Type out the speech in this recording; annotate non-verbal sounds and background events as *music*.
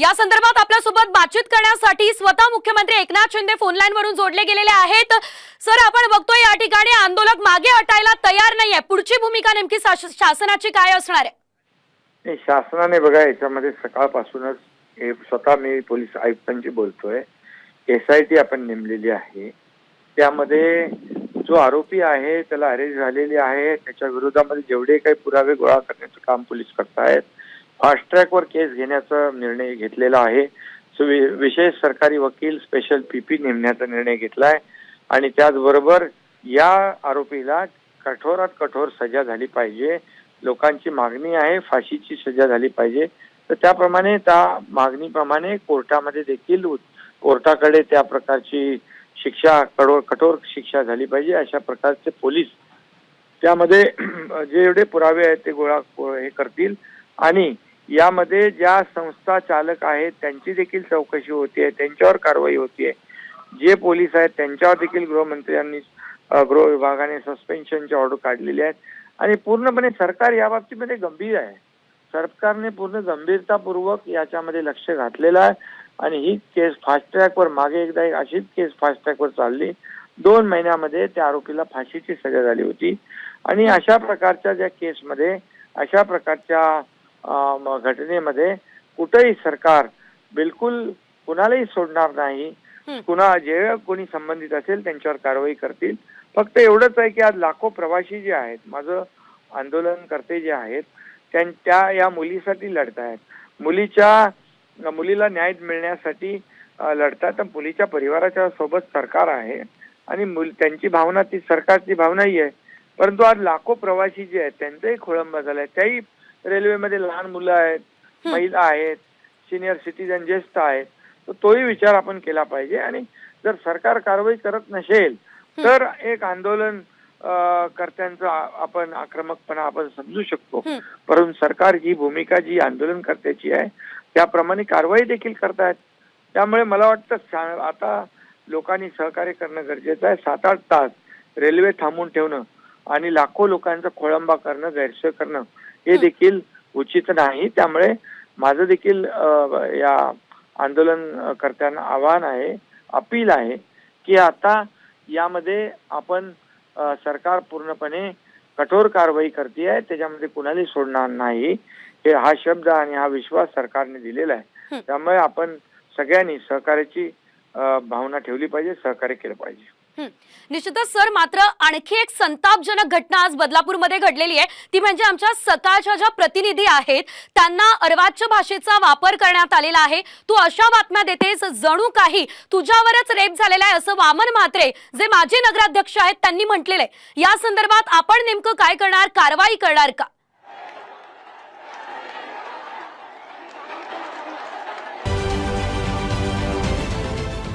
या संदर्भात आपल्यासोबत बातचीत करण्यासाठी स्वतः मुख्यमंत्री एकनाथ शिंदे फोनलाईन वरून जोडले गेलेले आहेत. सर आपण बघतोय या ठिकाणी आंदोलक मागे हटायला तयार नाहीये. पुढची भूमिका नेमकी शास- शासनाची काय असणार आहे? शासनाने बघा याच्यामध्ये सकाळपासूनच हे स्वतः मी पोलीस आयुक्तांशी बोलतोय. एस आय टी आपण नेमलेली आहे. त्यामध्ये जो आरोपी आहे त्याला अरेस्ट झालेली आहे. त्याच्या विरोधामध्ये जेवढे काही पुरावे गोळा करण्याचं काम पोलीस करतायत फास्ट ट्रॅकवर केस घेण्याचा निर्णय घेतलेला आहे. विशेष सरकारी वकील स्पेशल पीपी नेमण्याचा निर्णय घेतलाय. आणि त्याचबरोबर या आरोपीला कठोरात कठोर सजा झाली पाहिजे. लोकांची मागणी आहे फाशीची सजा झाली पाहिजे. तर त्याप्रमाणे त्या मागणीप्रमाणे कोर्टामध्ये देखील कोर्टाकडे त्या प्रकारची शिक्षा कठोर कठोर शिक्षा झाली पाहिजे. अशा प्रकारचे पोलीस त्यामध्ये *clears throat* जे एवढे पुरावे आहेत ते गोळा हे करतील. आणि यामध्ये ज्या संस्था चालक आहेत त्यांची देखील चौकशी होतीये त्यांच्यावर कारवाई होतीये. जे पोलीस आहेत त्यांच्यावर देखील गृहमंत्र्यांनी गृह विभागाने सस्पेन्शनची ऑर्डर काढलेली आहेत. आणि पूर्णपणे सरकार या बाबतीमध्ये गंभीर आहे. सरकारने पूर्ण गंभीरतापूर्वक याच्यामध्ये लक्ष घातलेलं आहे. आणि ही केस फास्ट ट्रॅकवर मागे एकदा एक अशीच केस फास्ट ट्रॅकवर चालली. दोन महिन्यामध्ये त्या आरोपीला फाशीची सजा झाली होती. आणि अशा प्रकारच्या ज्या केसमध्ये अशा प्रकारच्या घटनेमध्ये कुठेही सरकार बिलकुल कुणालाही सोडणार नाही. कुणा जे कोणी संबंधित असेल त्यांच्यावर कारवाई करतील. फक्त एवढंच आहे की आज लाखो प्रवासी जे आहेत माझं आंदोलनकर्ते जे आहेत त्यां- त्या या मुलीसाठी लढत आहेत मुलीच्या मुलीला न्याय मिळण्यासाठी लढतात तर मुलीच्या परिवाराच्या सोबत सरकार आहे आणि मुल त्यांची भावना ती सरकारची भावनाही आहे. परंतु आज लाखो प्रवासी जे आहेत त्यांचाही खोळंबा झालाय. त्याही रेल्वेमध्ये लहान मुलं आहेत. महिला आहेत सिनियर सिटीजन ज्येष्ठ आहेत तर तोही विचार आपण केला पाहिजे. आणि जर सरकार कारवाई करत नसेल तर एक आंदोलन कर्त्यांचं आपण आक्रमकपणा आपण समजू शकतो. परंतु सरकार ही भूमिका जी आंदोलनकर्त्याची आहे त्याप्रमाणे कारवाई देखील करतायत. त्यामुळे मला वाटतं आता लोकांनी सहकार्य करणं गरजेचं आहे. सात आठ तास रेल्वे थांबून ठेवणं आणि लाखो लोकांचा खोळंबा करणं गैरसोय करणं हे. देखील उचित नाही त्यामुळे माझं देखील या आंदोलन करत्यांना आव्हान आहे अपील आहे की आता यामध्ये आपण सरकार पूर्णपणे कठोर कारवाई करते आहे त्याच्यामध्ये कुणालाही सोडणार नाही हे हा शब्द आणि हा विश्वास सरकारने दिलेला आहे. त्यामुळे आपण सगळ्यांनी सहकार्याची भावना ठेवली पाहिजे सहकार्य केलं पाहिजे. निश्चितच सर मात्र आणखी एक संतापजनक घटना आज बदलापूरमध्ये घडलेली आहे. ती म्हणजे आमच्या सकाळच्या ज्या प्रतिनिधी आहेत त्यांना अर्वाच्य भाषेचा वापर करण्यात आलेला आहे. तू अशा बातम्या देतेस जणू काही तुझ्यावरच रेप झालेला आहे असं वामन म्हात्रे जे माजी नगराध्यक्ष आहेत त्यांनी म्हटलेलं आहे. या संदर्भात आपण नेमकं काय करणार कारवाई करणार का?